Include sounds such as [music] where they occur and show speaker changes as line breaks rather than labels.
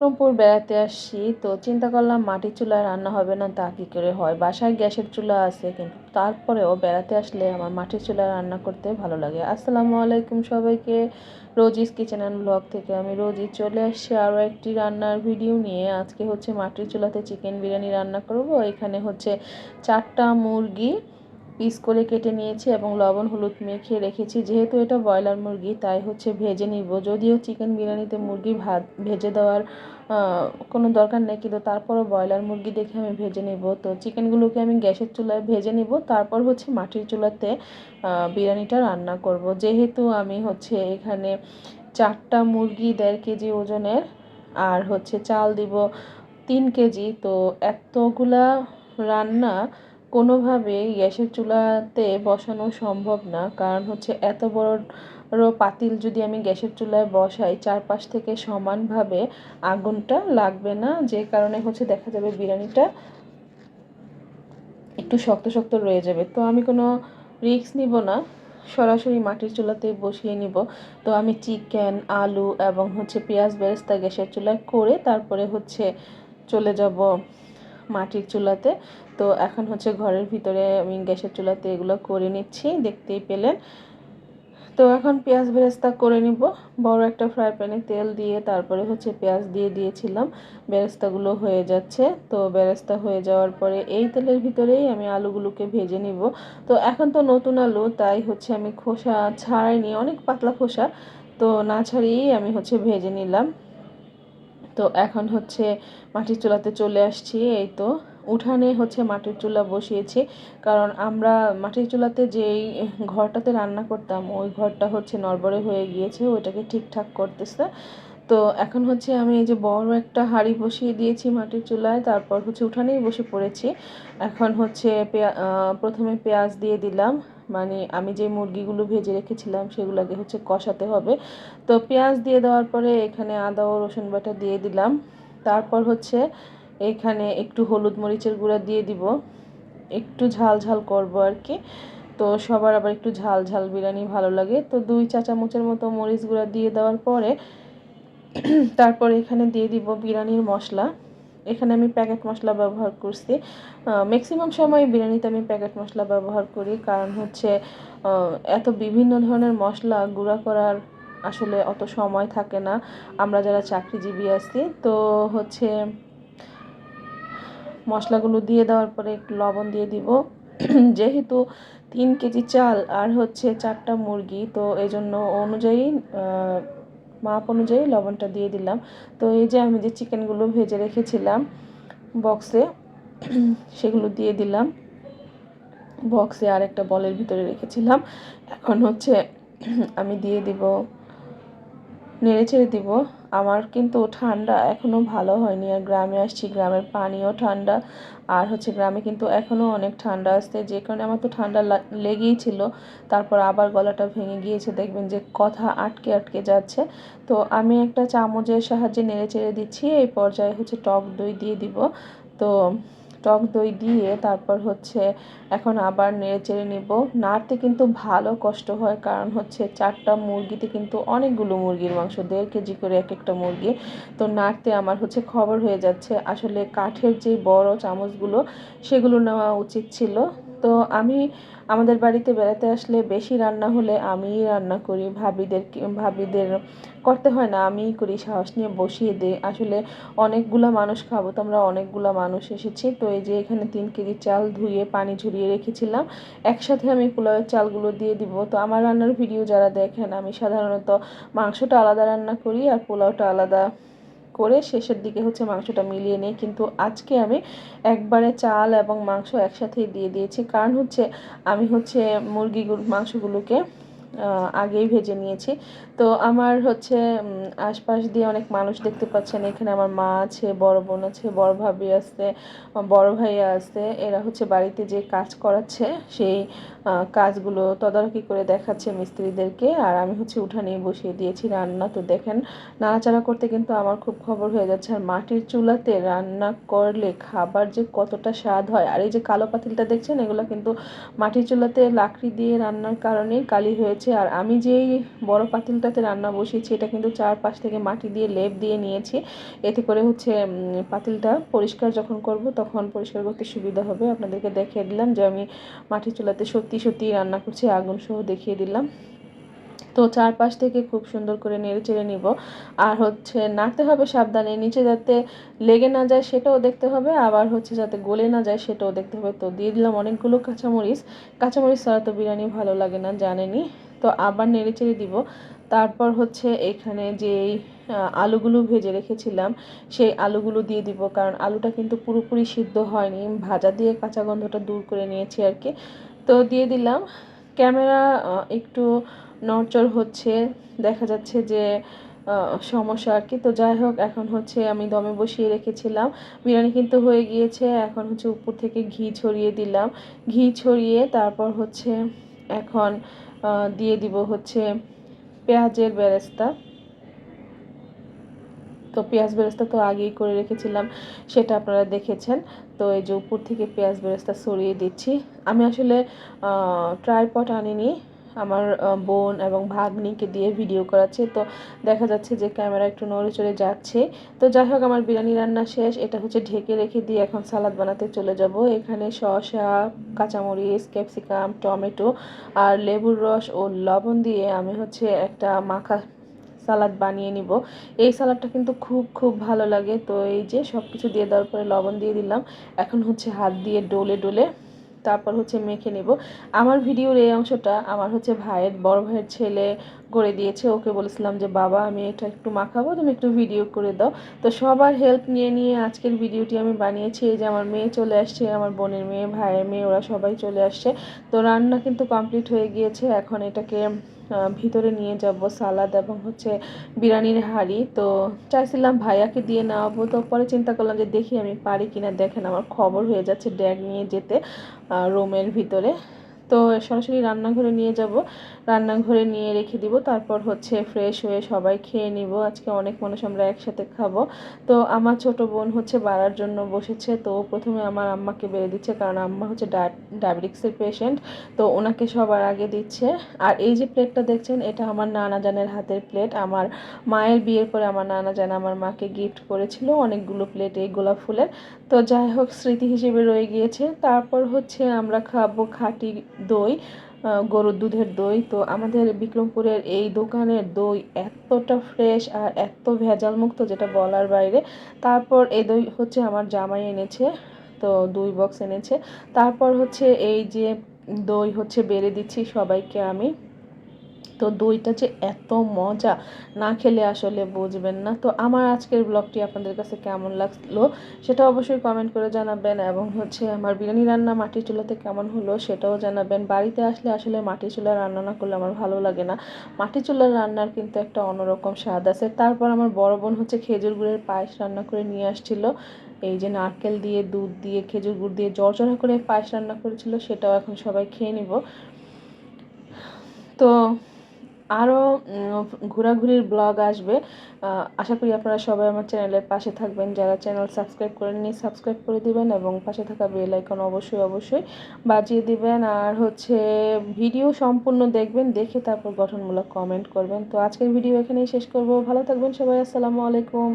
রংপুর বেড়াতে আসছি তো চিন্তা করলাম মাটির চুলায় রান্না হবে না, তা কী করে হয়? বাসায় গ্যাসের চুলা আছে, কিন্তু তারপরেও বেড়াতে আসলে আমার মাটির চুলায় রান্না করতে ভালো লাগে। আসসালামু আলাইকুম সবাইকে। রোজিস কিচেন অ্যান্ড ব্লগ থেকে আমি রোজি চলে আসছি আরও একটি রান্নার ভিডিও নিয়ে। আজকে হচ্ছে মাটির চুলাতে চিকেন বিরিয়ানি রান্না করব। এখানে হচ্ছে চারটা মুরগি পিস করে কেটে নিয়েছি এবং লবণ, হলুদ মেখে রেখেছি। যেহেতু এটা ব্রয়লার মুরগি, তাই হচ্ছে ভেজে নিব। যদিও চিকেন বিরিয়ানিতে মুরগি ভাত ভেজে দেওয়ার কোনো দরকার নেই, কিন্তু তারপরও ব্রয়লার মুরগি দেখে আমি ভেজে নিব। তো চিকেনগুলোকে আমি গ্যাসের চুলায় ভেজে নিব। তারপর হচ্ছে মাটির চুলাতে বিরিয়ানিটা রান্না করব। যেহেতু আমি হচ্ছে এখানে চারটা মুরগি দেড় কেজি ওজনের, আর হচ্ছে চাল দিব তিন কেজি, তো এতগুলা রান্না কোনোভাবেই গ্যাসের চুলাতে বসানো সম্ভব না। কারণ হচ্ছে এত বড় পাতিল যদি আমি গ্যাসের চুলায় বসাই, চারপাশ থেকে সমানভাবে আগুনটা লাগবে না। যে কারণে হচ্ছে দেখা যাবে বিরিয়ানিটা একটু শক্ত শক্ত রয়ে যাবে। তো আমি কোনো রিস্ক নিব না। সরাসরি মাটির চুলাতে বসিয়ে নিব। তো আমি চিকেন, আলু এবং হচ্ছে পেঁয়াজ বেরেস্তা গ্যাসের চুলায় করে তারপরে হচ্ছে চলে যাব মাটির চুলাতে। তো এখন হচ্ছে ঘরের ভিতরে আমি গ্যাসের চুলাতে এগুলো করে নিচ্ছি, দেখতেই পেলেন। তো এখন পেঁয়াজ বেরেস্তা করে নিব। বড় একটা ফ্রাই প্যানে তেল দিয়ে তারপরে হচ্ছে পেঁয়াজ দিয়ে দিয়েছিলাম। বেরেস্তাগুলো হয়ে যাচ্ছে। তো বেরেস্তা হয়ে যাওয়ার পরে এই তেলের ভিতরেই আমি আলুগুলোকে ভেজে নিব। তো এখন তো নতুন আলু, তাই হচ্ছে আমি খোসা ছাড়াইনি, অনেক পাতলা খোসা। তো না ছাড়িয়েই আমি হচ্ছে ভেজে নিলাম। তো এখন হচ্ছে মাটির চুলাতে চলে আসছি, এই তো। উঠানে হচ্ছে মাটির চুলা বসিয়েছি, কারণ আমরা মাটির চুলাতে যেই ঘরটাতে রান্না করতাম, ওই ঘরটা হচ্ছে নড়বড়ে হয়ে গিয়েছে, ওইটাকে ঠিকঠাক করতেছে। তো এখন হচ্ছে আমি এই যে বড় একটা হাঁড়ি বসিয়ে দিয়েছি মাটির চুলায়, তারপর হচ্ছে উঠানেই বসে পড়েছি। এখন হচ্ছে পেঁয়া প্রথমে পেঁয়াজ দিয়ে দিলাম মানে আমি যে মুরগিগুলো ভেজে রেখেছিলাম সেগুলোকে হচ্ছে কষাতে হবে। তো পেঁয়াজ দিয়ে দেওয়ার পরে এখানে আদা ও রসুন বাটা দিয়ে দিলাম। তারপর হচ্ছে এখানে একটু হলুদ মরিচের গুঁড়া দিয়ে দিব। একটু ঝাল ঝাল করব আর কি। তো সবার আবার একটু ঝাল ঝাল বিরিয়ানি ভালো লাগে। তো দুই চা চামচের মতো মরিচ গুঁড়া দিয়ে দেওয়ার পরে তারপর এখানে দিয়ে দিব বিরিয়ানির মশলা। এখানে আমি প্যাকেট মশলা ব্যবহার করছি। ম্যাক্সিমাম সময় বিরিয়ানিতে আমি প্যাকেট মশলা ব্যবহার করি, কারণ হচ্ছে এত বিভিন্ন ধরনের মশলা গুঁড়া করার আসলে অত সময় থাকে না। আমরা যারা চাকরিজীবী আছি, তো হচ্ছে মশলাগুলো দিয়ে দেওয়ার পরে একটু লবণ দিয়ে দিব। [clears throat] যেহেতু তিন কেজি চাল আর হচ্ছে চারটা মুরগি, তো এই জন্য অনুযায়ী মাপ অনুযায়ী লবণটা দিয়ে দিলাম। তো এই যে আমি যে চিকেনগুলো ভেজে রেখেছিলাম বক্সে, সেগুলো দিয়ে দিলাম। বক্সে আর একটা বলের ভিতরে রেখেছিলাম। এখন হচ্ছে আমি দিয়ে দিব নেড়ে ছেড়ে দিব। আমার কিন্তু ঠান্ডা এখনও ভালো হয়নি। আর গ্রামে আসছি, গ্রামের পানিও ঠান্ডা। আর হচ্ছে গ্রামে কিন্তু এখনও অনেক ঠান্ডা আসছে যে কারণে আমার তো ঠান্ডা লেগেই ছিল। তারপর আবার গলাটা ভেঙে গিয়েছে। দেখবেন যে কথা আটকে আটকে যাচ্ছে। তো আমি একটা চামচের সাহায্যে নেড়ে চেড়ে দিচ্ছি। এই পর্যায়ে হচ্ছে টক দই দিয়ে দিব। তো টক দই দিয়ে তারপর হচ্ছে এখন আবার নেড়ে চেড়ে নিব। নাড়তে কিন্তু ভালো কষ্ট হয়, কারণ হচ্ছে চারটা মুরগিতে কিন্তু অনেকগুলো মুরগির মাংস, দেড় কেজি করে এক একটা মুরগি। তো নাড়তে আমার হচ্ছে খবর হয়ে যাচ্ছে। আসলে কাঠের যে বড় চামচগুলো, সেগুলো নেওয়া উচিত ছিল। তো আমি আমাদের বাড়িতে বেড়াতে আসলে বেশি রান্না হলে আমিই রান্না করি। ভাবিদের ভাবিদের করতে হয় না, আমিই করি, সাহস নিয়ে বসিয়ে দিই। আসলে অনেকগুলো মানুষ খাব তো আমরা অনেকগুলো মানুষ এসেছি। তো এই যে এখানে তিন কেজি চাল ধুয়ে পানি ঝরিয়ে রেখেছিলাম। একসাথে আমি পোলাওয়ের চালগুলো দিয়ে দিব। তো আমার রান্নার ভিডিও যারা দেখেন, আমি সাধারণত মাংসটা আলাদা রান্না করি আর পোলাওটা আলাদা করে শেষের দিকে হচ্ছে মাংসটা মিলিয়ে নিই। কিন্তু আজকে আমি একবারে চাল এবং মাংস একসাথেই দিয়ে দিয়েছি। কারণ হচ্ছে আমি হচ্ছে মুরগিগুলো, মাংসগুলোকে আগেই ভেজে নিয়েছি। তো আমার হচ্ছে আশপাশ দিয়ে অনেক মানুষ দেখতে পাচ্ছেন। এখানে আমার মা আছে, বড় বোন আছে, বড় ভাবি আছে, বড় ভাইয়া আছে। এরা হচ্ছে বাড়িতে যে কাজ করাচ্ছে, সেই কাজগুলো তদারকি করে দেখাচ্ছে মিস্ত্রিদেরকে। আর আমি হচ্ছে উঠানে বসিয়ে দিয়েছি রান্না। তো দেখেন, নাড়াচাড়া করতে কিন্তু আমার খুব খবর হয়ে যাচ্ছে। আর মাটির চুলাতে রান্না করলে খাবার যে কতটা স্বাদ হয়। আর এই যে কালো পাতিলটা দেখছেন, এগুলো কিন্তু মাটির চুলাতে লাকড়ি দিয়ে রান্নার কারণেই কালি হয়েছে। আর আমি যেই বড় পাতিলটাতে রান্না বসিয়েছি, এটা কিন্তু চারপাশ থেকে মাটি দিয়ে লেপ দিয়ে নিয়েছি। এতে করে হচ্ছে পাতিলটা পরিষ্কার যখন করব, তখন পরিষ্কার করতে সুবিধা হবে। আপনাদেরকে দেখিয়ে দিলাম যে আমি মাটির চুলাতে সত্যি সত্যি সত্যি রান্না করছি, আগুন সহ দেখিয়ে দিলাম। তো চারপাশ থেকে খুব সুন্দর করে নেড়ে চেড়ে নিব। আর হচ্ছে নাড়তে হবে সাবধানে, নিচে যাতে লেগে না যায় সেটাও দেখতে হবে, আবার হচ্ছে যাতে গলে না যায় সেটাও দেখতে হবে। তো দিয়ে দিলাম অনেকগুলো কাঁচামরিচ। কাঁচামরিচ ছাড়া তো বিরিয়ানি ভালো লাগে না জানেনি তো আবার নেড়ে চেড়ে দিব। তারপর হচ্ছে এখানে যেই আলুগুলো ভেজে রেখেছিলাম, সেই আলুগুলো দিয়ে দিব। কারণ আলুটা কিন্তু পুরোপুরি সিদ্ধ হয়নি। ভাজা দিয়ে কাঁচা গন্ধটা দূর করে নিয়েছি আর কি। তো দিয়ে দিলাম। ক্যামেরা একটু নড়চড় হচ্ছে, দেখা যাচ্ছে যে সমস্যা আর কি। তো যাই হোক, এখন হচ্ছে আমি দমে বসিয়ে রেখেছিলাম। বিরিয়ানি কিন্তু হয়ে গিয়েছে, এখন হচ্ছে উপর থেকে ঘি ছড়িয়ে দিলাম। ঘি ছড়িয়ে তারপর হচ্ছে এখন দিয়ে দিব হচ্ছে পেঁয়াজের বেরেস্তা। তো পেঁয়াজ বেরেস্তা তো আগেই করে রেখেছিলাম, সেটা আপনারা দেখেছেন। তো এই যে উপর থেকে পেঁয়াজ বেরেস্তা সরিয়ে দিচ্ছি। আমি আসলে ট্রাইপট আনিনি, আমার বোন এবং ভাগ্নিকে দিয়ে ভিডিও করাচ্ছে। তো দেখা যাচ্ছে যে ক্যামেরা একটু নড়ে চড়ে যাচ্ছে। তো যাই হোক, আমার বিরিয়ানি রান্না শেষ। এটা হচ্ছে ঢেকে রেখে দিয়ে এখন সালাদ বানাতে চলে যাব। এখানে শসা, কাঁচামরিচ, ক্যাপসিকাম, টমেটো আর লেবুর রস ও লবণ দিয়ে আমি হচ্ছে একটা মাখা সালাদ বানিয়ে নিব। এই সালাদটা কিন্তু খুব খুব ভালো লাগে। তো এই যে সব কিছু দিয়ে দেওয়ার পরে লবণ দিয়ে দিলাম। এখন হচ্ছে হাত দিয়ে ডোলে ডোলে তারপর হচ্ছে মেখে নেব। আমার ভিডিওর এই অংশটা আমার হচ্ছে ভাইয়ের, বড় ভাইয়ের ছেলে করে দিয়েছে। ওকে বলেছিলাম যে, বাবা, আমি এটা একটু মাখাবো, তুমি একটু ভিডিও করে দাও। তো সবার হেল্প নিয়ে নিয়ে আজকের ভিডিওটি আমি বানিয়েছি। এই যে আমার মেয়ে চলে আসছে, আমার বোনের মেয়ে, ভাইয়ের মেয়ে, ওরা সবাই চলে আসছে। তো রান্না কিন্তু কমপ্লিট হয়ে গিয়েছে। এখন এটাকে ভিতরে নিয়ে যাব সালাদ এবং হচ্ছে বিরিয়ানির হাঁড়ি। তো চাইছিলাম ভাইয়াকে দিয়ে নেওয়াবো, তো পরে চিন্তা করলাম যে দেখি আমি পারি কিনা। দেখেন আমার খবর হয়ে যাচ্ছে ড্যাগ নিয়ে যেতে রুমের ভিতরে। তো সরাসরি রান্নাঘরে নিয়ে যাব। রান্নাঘরে নিয়ে রেখে দিব। তারপর হচ্ছে ফ্রেশ হয়ে সবাই খেয়ে নিব। আজকে অনেক মানুষ আমরা একসাথে খাব। তো আমার ছোট বোন হচ্ছে বাড়ার জন্য বসেছে। তো প্রথমে আমার আম্মাকে বেড়ে দিচ্ছে। কারণ আম্মা হচ্ছে ডায় ডায়াবেটিক্সের পেশেন্ট তো ওনাকে সবার আগে দিচ্ছে। আর এই যে প্লেটটা দেখছেন, এটা আমার নানা জানের হাতের প্লেট আমার মায়ের বিয়ের পরে আমার নানা জান আমার মাকে গিফট করেছিল। অনেকগুলো প্লেট এই গোলাপ ফুলের। তো যাই হোক, স্মৃতি হিসেবে রয়ে গিয়েছে। তারপর হচ্ছে আমরা খাব খাঁটি দই গরুর দুধের দই। তো আমাদের বিক্রমপুরের এই দোকানের দই এতটা ফ্রেশ আর এত ভেজাল মুক্ত যেটা বলার বাইরে। তারপর এই দই হচ্ছে আমার জামাই এনেছে, তো দুই বক্স এনেছে। তারপর হচ্ছে এই যে দই হচ্ছে বেড়ে দিচ্ছি সবাইকে আমি। তো দইটা যে এত মজা, না খেলে আসলে বুঝবেন না। তো আমার আজকের ব্লগটি আপনাদের কাছে কেমন লাগল সেটা অবশ্যই কমেন্ট করে জানাবেন এবং হচ্ছে আমার বিরিয়ানি রান্না মাটির চুলাতে কেমন হলো সেটাও জানাবেন। বাড়িতে আসলে আসলে মাটির চুলা রান্না না করলে আমার ভালো লাগে না। মাটির চুলার রান্নার কিন্তু একটা অন্যরকম স্বাদ আছে। তারপর আমার বড় বোন হচ্ছে খেজুর গুড়ের পায়েস রান্না করে নিয়ে আসছিল। এই যে নারকেল দিয়ে, দুধ দিয়ে, খেজুর গুড় দিয়ে জর্জরা করে পায়েস রান্না করেছিল সেটাও এখন সবাই খেয়ে নিব। তো আরও ঘোরাঘুরির ব্লগ আসবে। আশা করি আপনারা সবাই আমার চ্যানেলের পাশে থাকবেন। যারা চ্যানেল সাবস্ক্রাইব করেননি সাবস্ক্রাইব করে দিবেন এবং পাশে থাকা বেল আইকন অবশ্যই অবশ্যই বাজিয়ে দিবেন। আর হচ্ছে ভিডিও সম্পূর্ণ দেখবেন, দেখে তারপর গঠনমূলক কমেন্ট করবেন। তো আজকের ভিডিও এখানেই শেষ করব। ভালো থাকবেন সবাই। আসসালামু আলাইকুম।